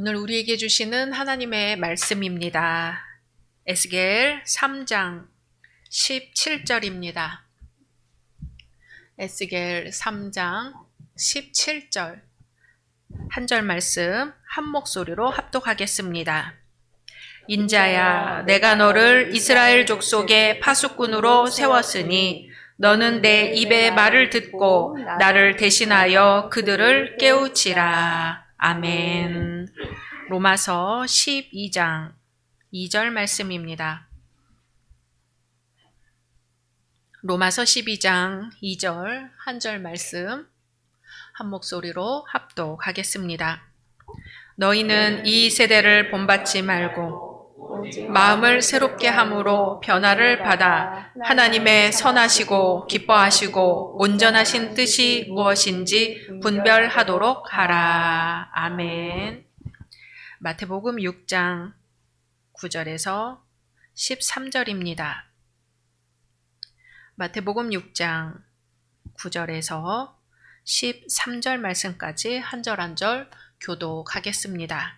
오늘 우리에게 주시는 하나님의 말씀입니다. 에스겔 3장 17절입니다. 에스겔 3장 17절 한 절 말씀 한 목소리로 합독하겠습니다. 인자야 내가 너를 이스라엘 족속의 파수꾼으로 세웠으니 너는 내 입의 말을 듣고 나를 대신하여 그들을 깨우치라. 아멘. 로마서 12장 2절 말씀입니다. 로마서 12장 2절 한 절 말씀 한 목소리로 합독하겠습니다. 너희는 이 세대를 본받지 말고 마음을 새롭게 함으로 변화를 받아 하나님의 선하시고 기뻐하시고 온전하신 뜻이 무엇인지 분별하도록 하라. 아멘. 마태복음 6장 9절에서 13절입니다. 마태복음 6장 9절에서 13절 말씀까지 한 절 한 절 교독하겠습니다.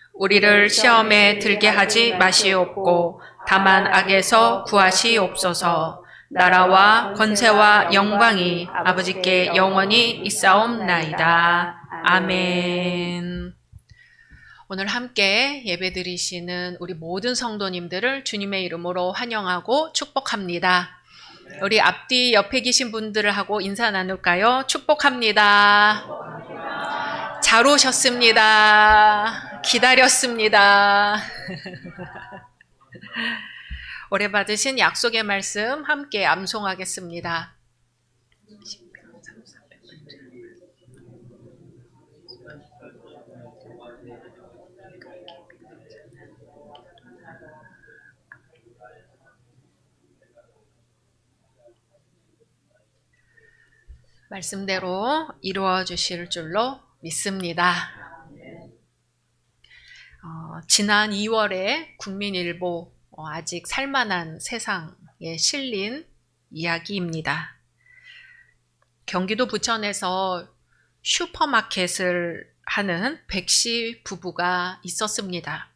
우리를 시험에 들게 하지 마시옵고, 다만 악에서 구하시옵소서. 나라와 권세와 영광이 아버지께 영원히 있사옵나이다. 아멘. 오늘 함께 예배드리시는 우리 모든 성도님들을 주님의 이름으로 환영하고 축복합니다. 우리 앞뒤 옆에 계신 분들을 하고 인사 나눌까요? 축복합니다. 잘 오셨습니다. 기다렸습니다. 올해 받으신 약속의 말씀 함께 암송하겠습니다. 말씀대로 이루어 주실 줄로 믿습니다. 어, 지난 2월에 국민일보 어, 아직 살만한 세상에 실린 이야기입니다. 경기도 부천에서 슈퍼마켓을 하는 백씨 부부가 있었습니다.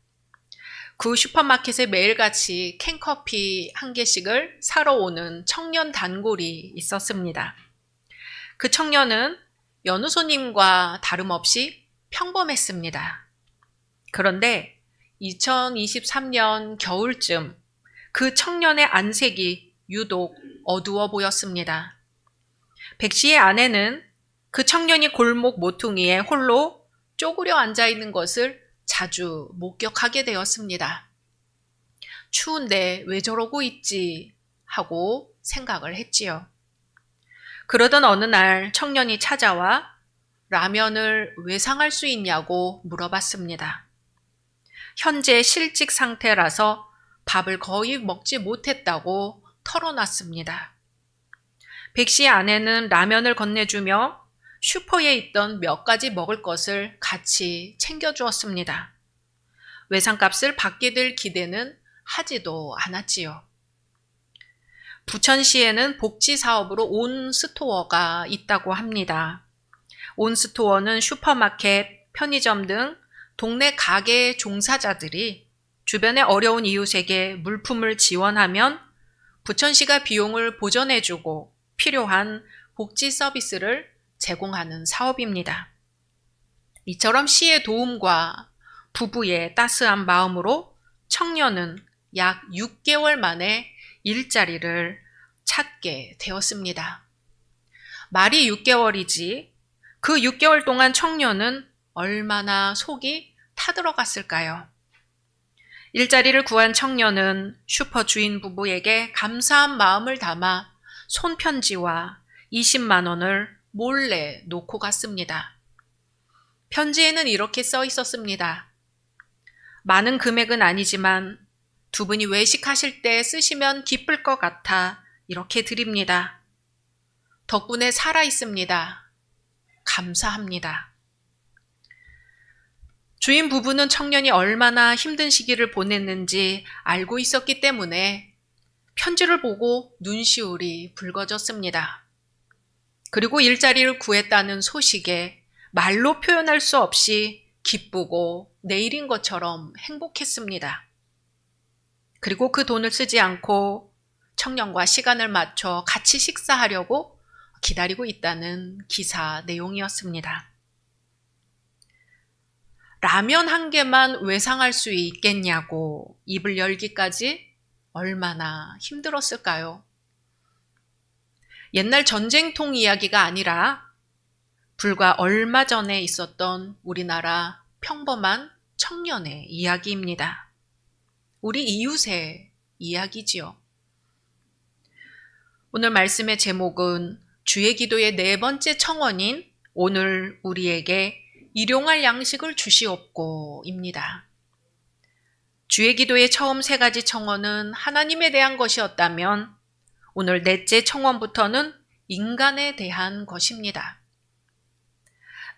그 슈퍼마켓에 매일같이 캔커피 한 개씩을 사러 오는 청년 단골이 있었습니다. 그 청년은 여느 손님과 다름없이 평범했습니다. 그런데 2023년 겨울쯤 그 청년의 안색이 유독 어두워 보였습니다. 백 씨의 아내는 그 청년이 골목 모퉁이에 홀로 쪼그려 앉아 있는 것을 자주 목격하게 되었습니다. 추운데 왜 저러고 있지 하고 생각을 했지요. 그러던 어느 날 청년이 찾아와 라면을 왜 상할 수 있냐고 물어봤습니다. 현재 실직 상태라서 밥을 거의 먹지 못했다고 털어놨습니다. 백 씨의 아내는 라면을 건네주며 슈퍼에 있던 몇 가지 먹을 것을 같이 챙겨주었습니다. 외상값을 받게 될 기대는 하지도 않았지요. 부천시에는 복지 사업으로 온 스토어가 있다고 합니다. 온 스토어는 슈퍼마켓, 편의점 등 동네 가게 종사자들이 주변의 어려운 이웃에게 물품을 지원하면 부천시가 비용을 보전해주고 필요한 복지 서비스를 제공하는 사업입니다. 이처럼 시의 도움과 부부의 따스한 마음으로 청년은 약 6개월 만에 일자리를 찾게 되었습니다. 말이 6개월이지 그 6개월 동안 청년은 얼마나 속이 타들어갔을까요? 일자리를 구한 청년은 슈퍼 주인 부부에게 감사한 마음을 담아 손편지와 20만 원을 몰래 놓고 갔습니다. 편지에는 이렇게 써 있었습니다. 많은 금액은 아니지만 두 분이 외식하실 때 쓰시면 기쁠 것 같아 이렇게 드립니다. 덕분에 살아 있습니다. 감사합니다. 주인 부부는 청년이 얼마나 힘든 시기를 보냈는지 알고 있었기 때문에 편지를 보고 눈시울이 붉어졌습니다. 그리고 일자리를 구했다는 소식에 말로 표현할 수 없이 기쁘고 내일인 것처럼 행복했습니다. 그리고 그 돈을 쓰지 않고 청년과 시간을 맞춰 같이 식사하려고 기다리고 있다는 기사 내용이었습니다. 라면 한 개만 외상할 수 있겠냐고 입을 열기까지 얼마나 힘들었을까요? 옛날 전쟁통 이야기가 아니라 불과 얼마 전에 있었던 우리나라 평범한 청년의 이야기입니다. 우리 이웃의 이야기지요. 오늘 말씀의 제목은 주의 기도의 네 번째 청원인 오늘 우리에게 일용할 양식을 주시옵고입니다. 주의 기도의 처음 세 가지 청원은 하나님에 대한 것이었다면 오늘 넷째 청원부터는 인간에 대한 것입니다.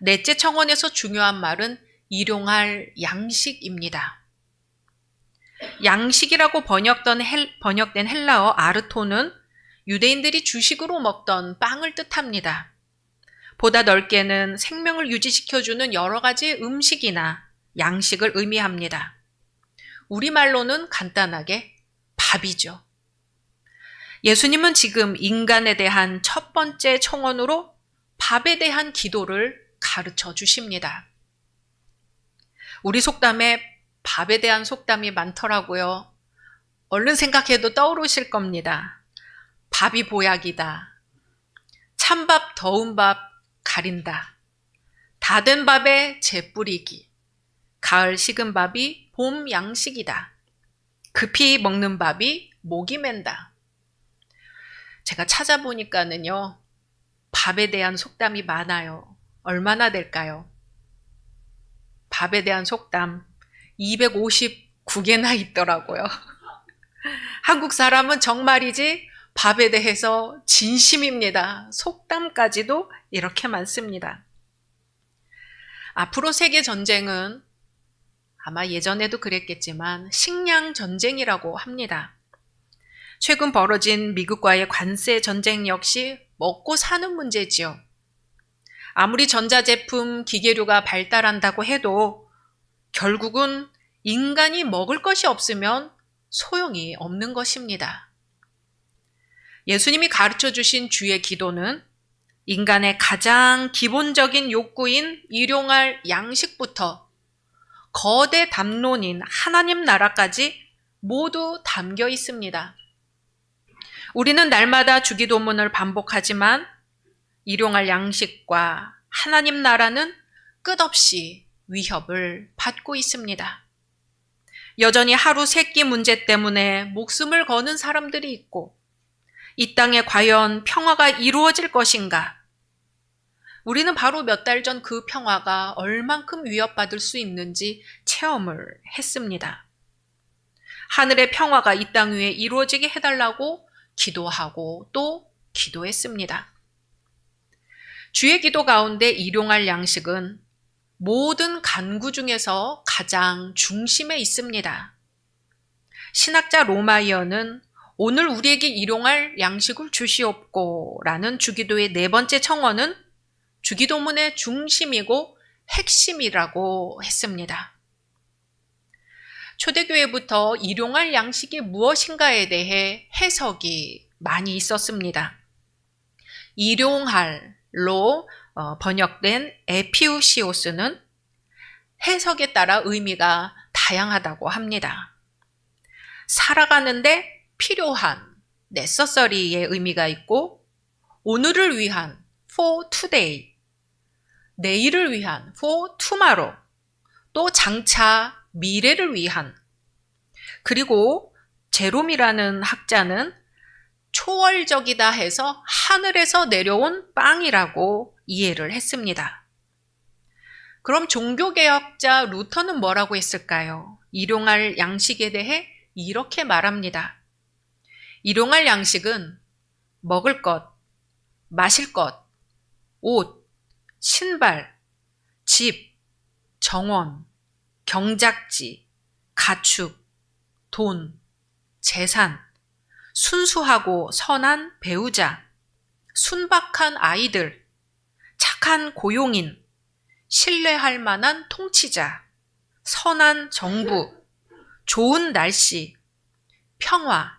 넷째 청원에서 중요한 말은 일용할 양식입니다. 양식이라고 번역된, 헬, 번역된 헬라어 아르토는 유대인들이 주식으로 먹던 빵을 뜻합니다. 보다 넓게는 생명을 유지시켜주는 여러 가지 음식이나 양식을 의미합니다. 우리말로는 간단하게 밥이죠. 예수님은 지금 인간에 대한 첫 번째 청원으로 밥에 대한 기도를 가르쳐 주십니다. 우리 속담에 밥에 대한 속담이 많더라고요. 얼른 생각해도 떠오르실 겁니다. 밥이 보약이다. 찬밥, 더운 밥 가린다. 다 된 밥에 재 뿌리기. 가을 식은 밥이 봄 양식이다. 급히 먹는 밥이 목이 맨다. 제가 찾아보니까는요, 밥에 대한 속담이 많아요. 얼마나 될까요? 밥에 대한 속담 259개나 있더라고요. 한국 사람은 정말이지 밥에 대해서 진심입니다. 속담까지도 이렇게 많습니다. 앞으로 세계 전쟁은 아마 예전에도 그랬겠지만 식량 전쟁이라고 합니다. 최근 벌어진 미국과의 관세 전쟁 역시 먹고 사는 문제지요. 아무리 전자제품, 기계류가 발달한다고 해도 결국은 인간이 먹을 것이 없으면 소용이 없는 것입니다. 예수님이 가르쳐 주신 주의 기도는 인간의 가장 기본적인 욕구인 일용할 양식부터 거대 담론인 하나님 나라까지 모두 담겨 있습니다. 우리는 날마다 주기도문을 반복하지만 일용할 양식과 하나님 나라는 끝없이 위협을 받고 있습니다. 여전히 하루 세 끼 문제 때문에 목숨을 거는 사람들이 있고 이 땅에 과연 평화가 이루어질 것인가? 우리는 바로 몇 달 전 그 평화가 얼만큼 위협받을 수 있는지 체험을 했습니다. 하늘의 평화가 이 땅 위에 이루어지게 해달라고 기도하고 또 기도했습니다. 주의 기도 가운데 일용할 양식은 모든 간구 중에서 가장 중심에 있습니다. 신학자 로마이어는 오늘 우리에게 일용할 양식을 주시옵고 라는 주기도의 네 번째 청원은 주기도문의 중심이고 핵심이라고 했습니다. 초대교회부터 일용할 양식이 무엇인가에 대해 해석이 많이 있었습니다. 일용할로 어, 번역된 에피우시오스는 해석에 따라 의미가 다양하다고 합니다. 살아가는데 필요한 necessary의 의미가 있고 오늘을 위한 for today, 내일을 위한 for tomorrow, 또 장차 미래를 위한 그리고 제롬이라는 학자는 초월적이다 해서 하늘에서 내려온 빵이라고 이해를 했습니다. 그럼 종교개혁자 루터는 뭐라고 했을까요? 일용할 양식에 대해 이렇게 말합니다. 일용할 양식은 먹을 것, 마실 것, 옷, 신발, 집, 정원, 경작지, 가축, 돈, 재산, 순수하고 선한 배우자, 순박한 아이들, 착한 고용인, 신뢰할 만한 통치자, 선한 정부, 좋은 날씨, 평화,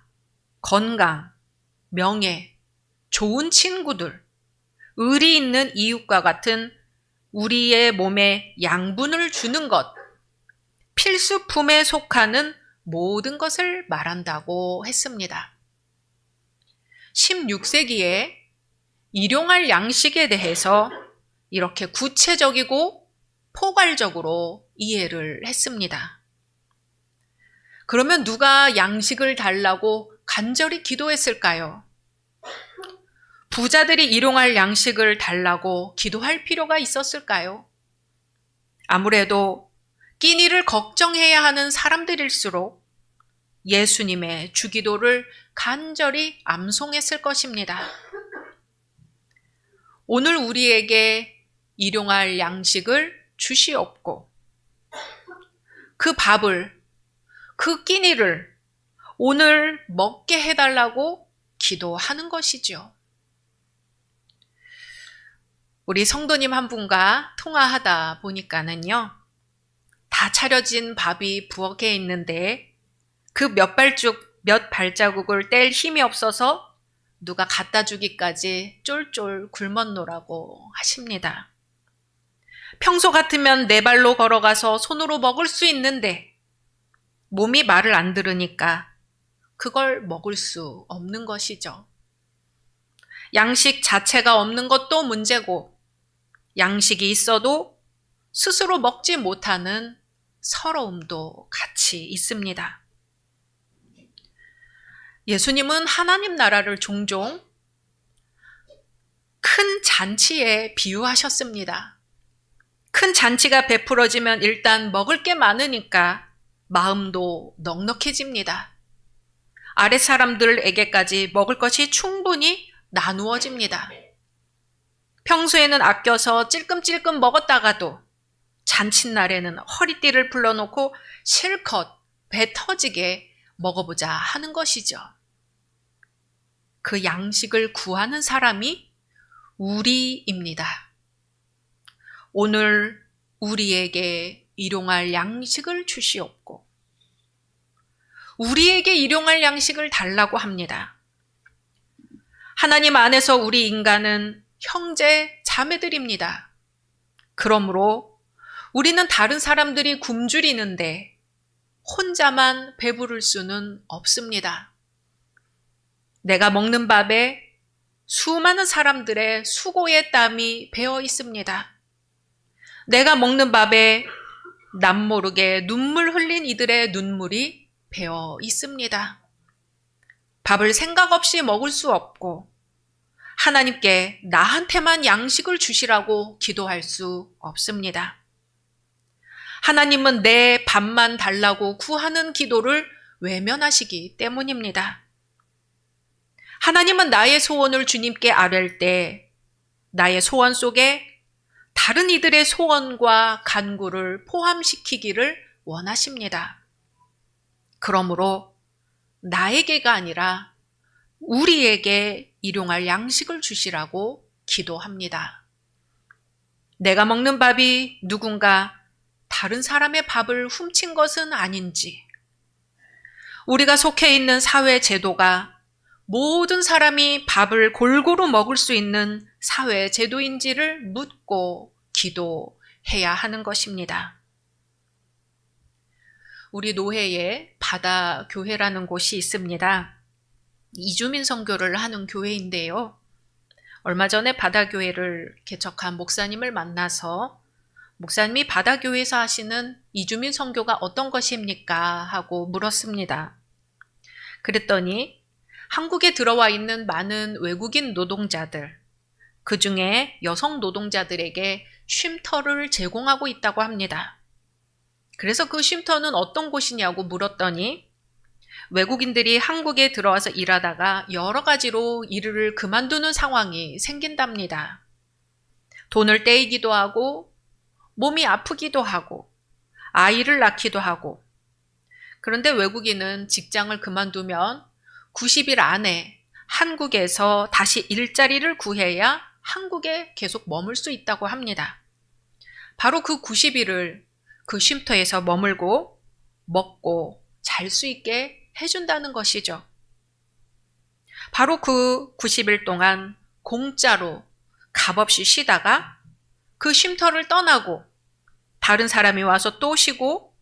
건강, 명예, 좋은 친구들, 의리 있는 이웃과 같은 우리의 몸에 양분을 주는 것, 필수품에 속하는 모든 것을 말한다고 했습니다. 16세기에 일용할 양식에 대해서 이렇게 구체적이고 포괄적으로 이해를 했습니다. 그러면 누가 양식을 달라고 간절히 기도했을까요? 부자들이 일용할 양식을 달라고 기도할 필요가 있었을까요? 아무래도 끼니를 걱정해야 하는 사람들일수록 예수님의 주기도를 간절히 암송했을 것입니다. 오늘 우리에게 일용할 양식을 주시옵고 그 밥을 그 끼니를 오늘 먹게 해달라고 기도하는 것이죠. 우리 성도님 한 분과 통화하다 보니까는요, 다 차려진 밥이 부엌에 있는데 그 몇 발쭉, 몇 발자국을 뗄 힘이 없어서 누가 갖다 주기까지 쫄쫄 굶었노라고 하십니다. 평소 같으면 네 발로 걸어가서 손으로 먹을 수 있는데 몸이 말을 안 들으니까 그걸 먹을 수 없는 것이죠. 양식 자체가 없는 것도 문제고 양식이 있어도 스스로 먹지 못하는 서러움도 같이 있습니다. 예수님은 하나님 나라를 종종 큰 잔치에 비유하셨습니다. 큰 잔치가 베풀어지면 일단 먹을 게 많으니까 마음도 넉넉해집니다. 아랫 사람들에게까지 먹을 것이 충분히 나누어집니다. 평소에는 아껴서 찔끔찔끔 먹었다가도 잔칫날에는 허리띠를 풀러놓고 실컷 배 터지게 먹어보자 하는 것이죠. 그 양식을 구하는 사람이 우리입니다. 오늘 우리에게 일용할 양식을 주시옵고, 우리에게 일용할 양식을 달라고 합니다. 하나님 안에서 우리 인간은 형제, 자매들입니다. 그러므로 우리는 다른 사람들이 굶주리는데 혼자만 배부를 수는 없습니다. 내가 먹는 밥에 수많은 사람들의 수고의 땀이 배어 있습니다. 내가 먹는 밥에 남모르게 눈물 흘린 이들의 눈물이 배어 있습니다. 밥을 생각 없이 먹을 수 없고 하나님께 나한테만 양식을 주시라고 기도할 수 없습니다. 하나님은 내 밥만 달라고 구하는 기도를 외면하시기 때문입니다. 하나님은 나의 소원을 주님께 아뢰을 때 나의 소원 속에 다른 이들의 소원과 간구를 포함시키기를 원하십니다. 그러므로 나에게가 아니라 우리에게 일용할 양식을 주시라고 기도합니다. 내가 먹는 밥이 누군가 다른 사람의 밥을 훔친 것은 아닌지, 우리가 속해 있는 사회 제도가 모든 사람이 밥을 골고루 먹을 수 있는 사회 제도인지를 묻고 기도해야 하는 것입니다. 우리 노회에 바다 교회라는 곳이 있습니다. 이주민 선교를 하는 교회인데요. 얼마 전에 바다 교회를 개척한 목사님을 만나서 목사님이 바다 교회에서 하시는 이주민 선교가 어떤 것입니까? 하고 물었습니다. 그랬더니 한국에 들어와 있는 많은 외국인 노동자들, 그 중에 여성 노동자들에게 쉼터를 제공하고 있다고 합니다. 그래서 그 쉼터는 어떤 곳이냐고 물었더니 외국인들이 한국에 들어와서 일하다가 여러 가지로 일을 그만두는 상황이 생긴답니다. 돈을 떼이기도 하고, 몸이 아프기도 하고, 아이를 낳기도 하고. 그런데 외국인은 직장을 그만두면 90일 안에 한국에서 다시 일자리를 구해야 한국에 계속 머물 수 있다고 합니다. 바로 그 90일을 그 쉼터에서 머물고 먹고 잘 수 있게 해준다는 것이죠. 바로 그 90일 동안 공짜로 값없이 쉬다가 그 쉼터를 떠나고 다른 사람이 와서 또 쉬고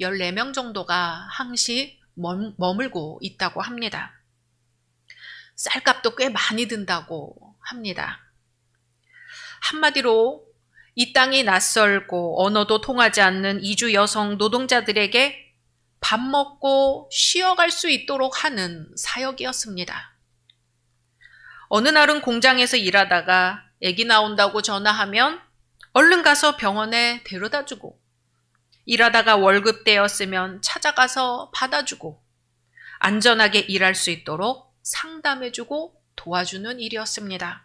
14명 정도가 항시 머물- 머물고 있다고 합니다. 쌀값도 꽤 많이 든다고 합니다. 한마디로 이 땅이 낯설고 언어도 통하지 않는 이주 여성 노동자들에게 밥 먹고 쉬어갈 수 있도록 하는 사역이었습니다. 어느 날은 공장에서 일하다가 아기 나온다고 전화하면 얼른 가서 병원에 데려다 주고 일하다가 월급 떼었으면 찾아가서 받아주고 안전하게 일할 수 있도록 상담해주고 도와주는 일이었습니다.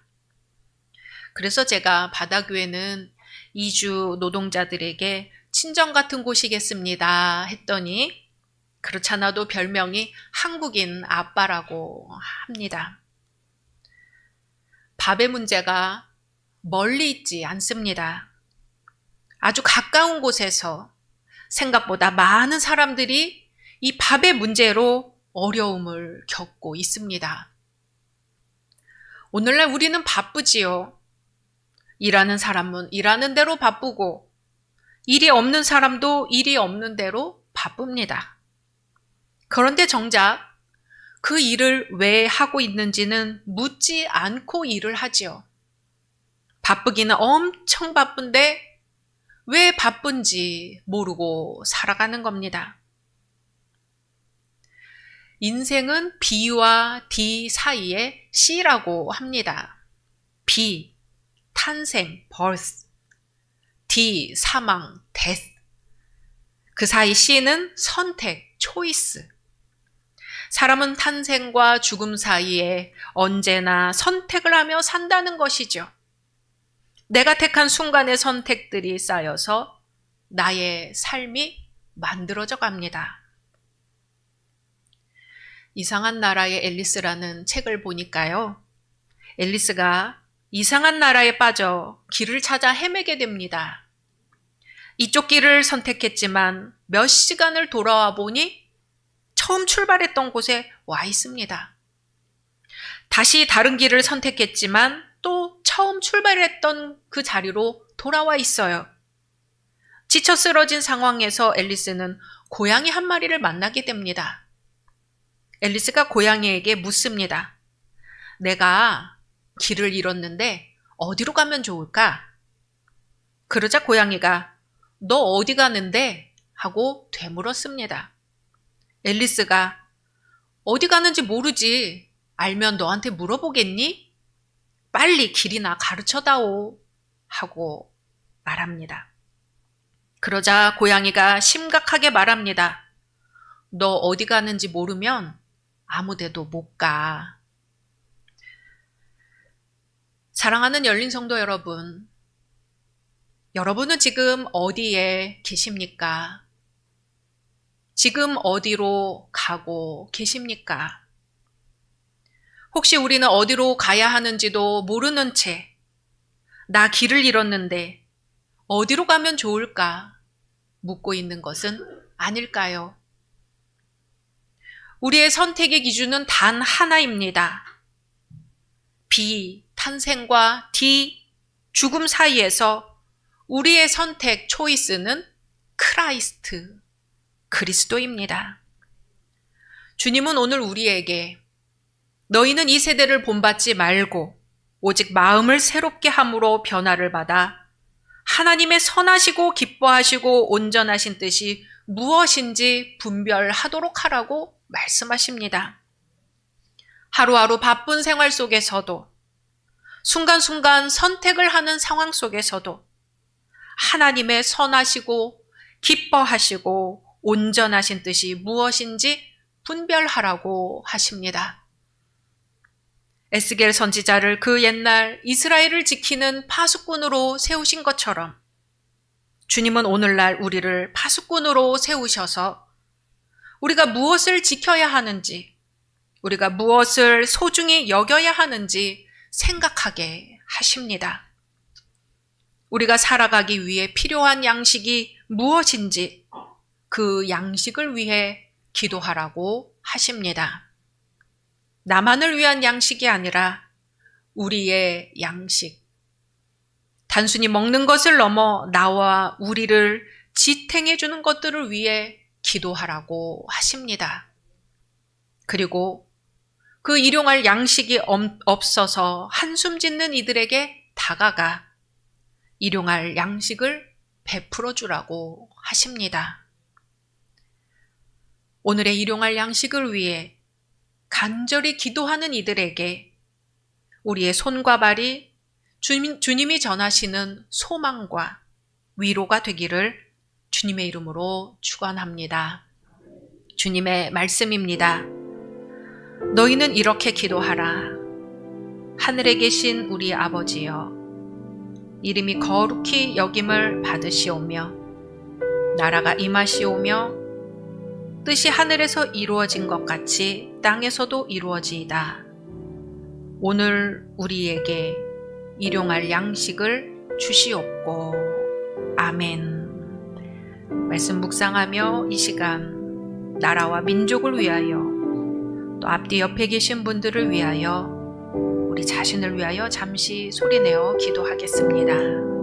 그래서 제가 바다교회는 이주 노동자들에게 친정 같은 곳이겠습니다 했더니 그렇잖아도 별명이 한국인 아빠라고 합니다. 밥의 문제가 멀리 있지 않습니다. 아주 가까운 곳에서 생각보다 많은 사람들이 이 밥의 문제로 어려움을 겪고 있습니다. 오늘날 우리는 바쁘지요. 일하는 사람은 일하는 대로 바쁘고, 일이 없는 사람도 일이 없는 대로 바쁩니다. 그런데 정작 그 일을 왜 하고 있는지는 묻지 않고 일을 하지요. 바쁘기는 엄청 바쁜데 왜 바쁜지 모르고 살아가는 겁니다. 인생은 B와 D 사이에 C라고 합니다. B, 탄생, birth. D, 사망, death. 그 사이 C는 선택, choice. 사람은 탄생과 죽음 사이에 언제나 선택을 하며 산다는 것이죠. 내가 택한 순간의 선택들이 쌓여서 나의 삶이 만들어져 갑니다. 이상한 나라의 앨리스라는 책을 보니까요. 앨리스가 이상한 나라에 빠져 길을 찾아 헤매게 됩니다. 이쪽 길을 선택했지만 몇 시간을 돌아와 보니 처음 출발했던 곳에 와 있습니다. 다시 다른 길을 선택했지만 또 처음 출발했던 그 자리로 돌아와 있어요. 지쳐 쓰러진 상황에서 앨리스는 고양이 한 마리를 만나게 됩니다. 앨리스가 고양이에게 묻습니다. 내가 길을 잃었는데 어디로 가면 좋을까? 그러자 고양이가 너 어디 가는데? 하고 되물었습니다. 앨리스가 어디 가는지 모르지. 알면 너한테 물어보겠니? 빨리 길이나 가르쳐다오. 하고 말합니다. 그러자 고양이가 심각하게 말합니다. 너 어디 가는지 모르면 아무 데도 못 가. 사랑하는 열린 성도 여러분, 여러분은 지금 어디에 계십니까? 지금 어디로 가고 계십니까? 혹시 우리는 어디로 가야 하는지도 모르는 채, 나 길을 잃었는데 어디로 가면 좋을까? 묻고 있는 것은 아닐까요? 우리의 선택의 기준은 단 하나입니다. B, 탄생과 D, 죽음 사이에서 우리의 선택, 초이스는 크라이스트, 그리스도입니다. 주님은 오늘 우리에게 너희는 이 세대를 본받지 말고 오직 마음을 새롭게 함으로 변화를 받아 하나님의 선하시고 기뻐하시고 온전하신 뜻이 무엇인지 분별하도록 하라고 말씀하십니다. 하루하루 바쁜 생활 속에서도 순간순간 선택을 하는 상황 속에서도 하나님의 선하시고 기뻐하시고 온전하신 뜻이 무엇인지 분별하라고 하십니다. 에스겔 선지자를 그 옛날 이스라엘을 지키는 파수꾼으로 세우신 것처럼 주님은 오늘날 우리를 파수꾼으로 세우셔서 우리가 무엇을 지켜야 하는지, 우리가 무엇을 소중히 여겨야 하는지 생각하게 하십니다. 우리가 살아가기 위해 필요한 양식이 무엇인지 그 양식을 위해 기도하라고 하십니다. 나만을 위한 양식이 아니라 우리의 양식. 단순히 먹는 것을 넘어 나와 우리를 지탱해 주는 것들을 위해 기도하라고 하십니다. 그리고 그 일용할 양식이 엄- 없어서 한숨 짓는 이들에게 다가가 일용할 양식을 베풀어 주라고 하십니다. 오늘의 일용할 양식을 위해 간절히 기도하는 이들에게 우리의 손과 발이 주님, 주님이 전하시는 소망과 위로가 되기를 주님의 이름으로 축원합니다. 주님의 말씀입니다. 너희는 이렇게 기도하라. 하늘에 계신 우리 아버지여, 이름이 거룩히 여김을 받으시오며, 나라가 임하시오며, 뜻이 하늘에서 이루어진 것 같이 땅에서도 이루어지이다. 오늘 우리에게 일용할 양식을 주시옵고, 아멘. 말씀 묵상하며 이 시간 나라와 민족을 위하여 또 앞뒤 옆에 계신 분들을 위하여 우리 자신을 위하여 잠시 소리내어 기도하겠습니다.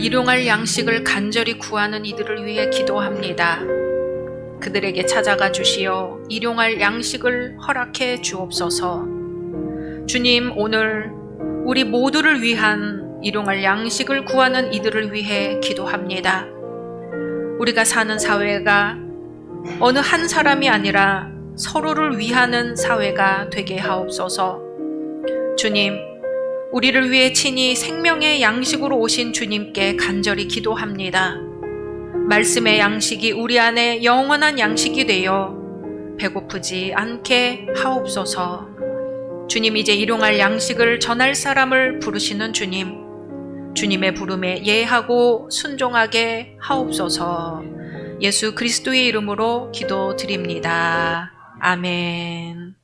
일용할 양식을 간절히 구하는 이들을 위해 기도합니다. 그들에게 찾아가 주시어 일용할 양식을 허락해 주옵소서. 주님, 오늘 우리 모두를 위한 일용할 양식을 구하는 이들을 위해 기도합니다. 우리가 사는 사회가 어느 한 사람이 아니라 서로를 위하는 사회가 되게 하옵소서. 주님, 우리를 위해 친히 생명의 양식으로 오신 주님께 간절히 기도합니다. 말씀의 양식이 우리 안에 영원한 양식이 되어 배고프지 않게 하옵소서. 주님 이제 일용할 양식을 전할 사람을 부르시는 주님. 주님의 부름에 예하고 순종하게 하옵소서. 예수 그리스도의 이름으로 기도드립니다. 아멘.